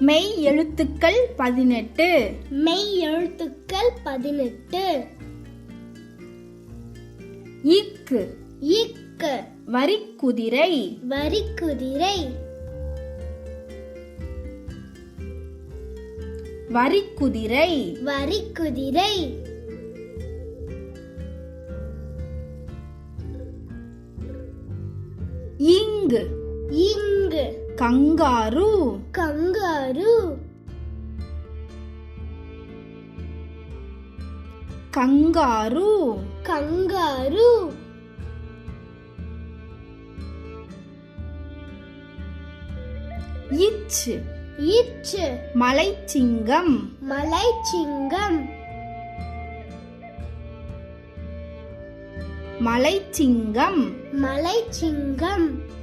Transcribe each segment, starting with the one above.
மெய் எழுத்துக்கள் பதினெட்டு. மெய் எழுத்துக்கள் பதினெட்டு. இக்கு இக்கு வரிக்குதிரை. வரிக்குதிரை. வரிக்குதிரை. வரிக்குதிரை. இங்கு இங்கு கங்காரு. கங்காரு. கங்காரு. கங்காரு. இச்சு இச்சு மலைச்சிங்கம். மலைச்சிங்கம். மலைச்சிங்கம். மலைச்சிங்கம்.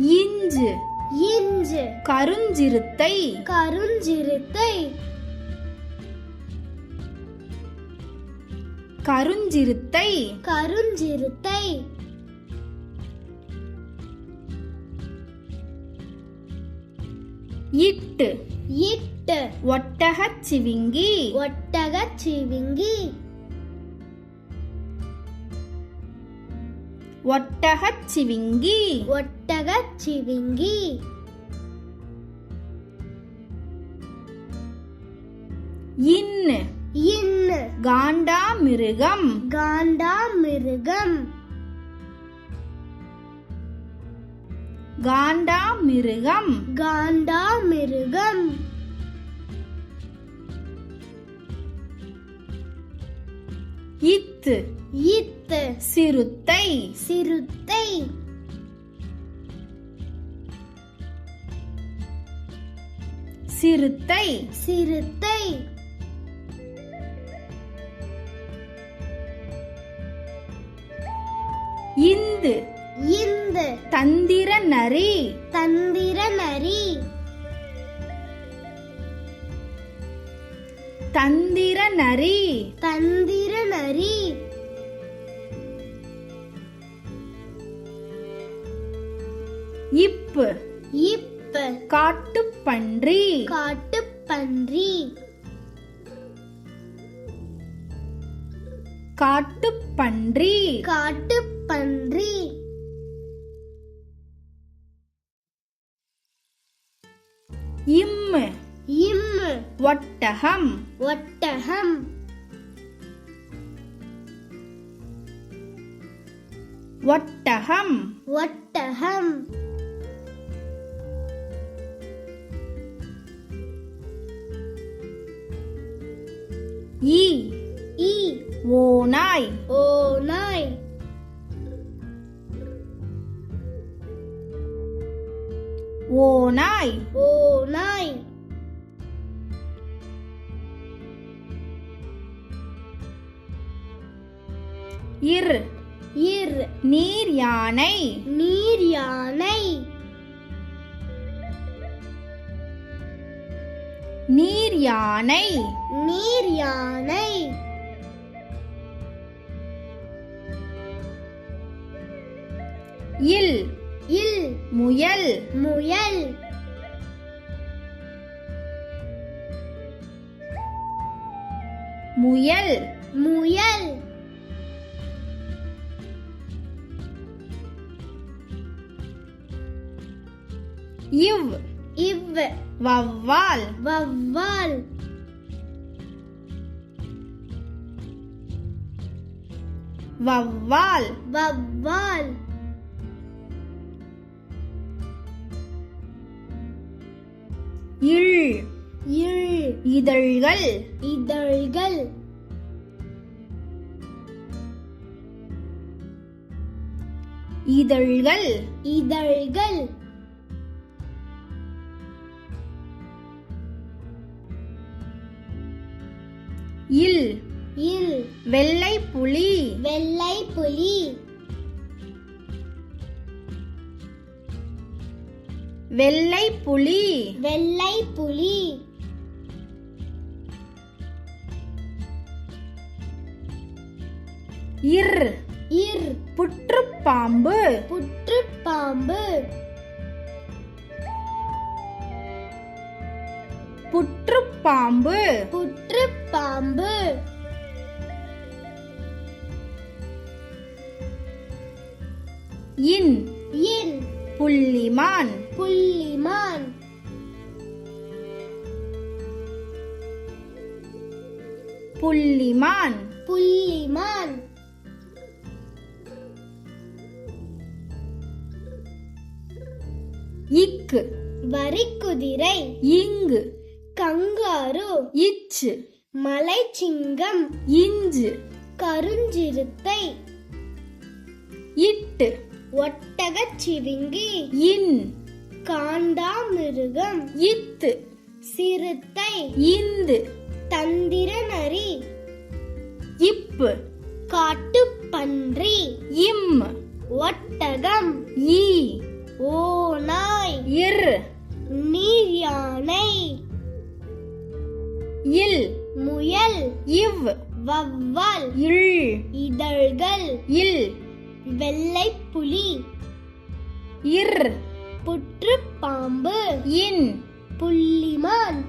Inch inch கருஞ்சிறுத்தை. கருஞ்சிறுத்தை. கருஞ்சிறுத்தை. கருஞ்சிறுத்தை. இட்டு. இட்டு. ஒட்டகச் சிவிங்கி. ஒட்டகச் சிவிங்கி. ஒட்டகச் சிவிங்கி. ஒட்டகச் சிவிங்கி. இன்னு. இன்னு. காண்டாமிருகம் காண்டாமிருகம் காண்டாமிருகம் காண்டாமிருகம் இத்து. இத்து. சிறுத்தை. சிறுத்தை. சிறுத்தை. சிறுத்தை. இந்து. இந்து. தந்திர நரி தந்திர நரி தந்திர நரி. தந்திர நரி. இப்பு. இப்பு. காட்டுப்பன்றி. காட்டுப்பன்றி. காட்டுப்பன்றி. காட்டுப்பன்றி. இம்மு. இம்மு. ஒட்டகம். ஒட்டகம் ஒட்டகம் ஒட்டகம் ஈ ஈ ஓநாய் ஓ நாய் ஓநாய் இர் இர் நீர் யானை. நீர் யானை. நீர் யானை. நீர் யானை. இல் இல். முயல். முயல். முயல். முயல். இவ். இவ். வவ்வால் வவ்வால் வவ்வால் வவ்வால் இள் இல் இதழ்கள். இதழ்கள். இதழ்கள். இதழ்கள். இல். இல். வெள்ளை புலி. வெள்ளை புலி. வெள்ளை புலி. வெள்ளை புலி. இர். இர். புற்றுப்பாம்பு. புற்று பாம்பு. புற்று பாம்பு இன். இன். புள்ளிமான். புள்ளிமான். புள்ளிமான். புள்ளிமான். இக்கு. வரிக்குதிரை. இங்கு. கங்காரு. இச்சு. மலைச்சிங்கம். இஞ்சு. கருஞ்சிறுத்தை. இட்டு. ஒட்டகச் சிவிங்கி. இன். காண்டாமிருகம். இத்து. சிறுத்தை. இந்து. தந்திரநரி. இப்பு. காட்டுப்பன்றி. இம். ஒட்டகம். ஈ. ஓநாய். இர். இவ் வவ்வால் இல் இதழ்கள் இல் வெள்ளைப்புலி இர் புற்று பாம்பு இன் புள்ளிமான்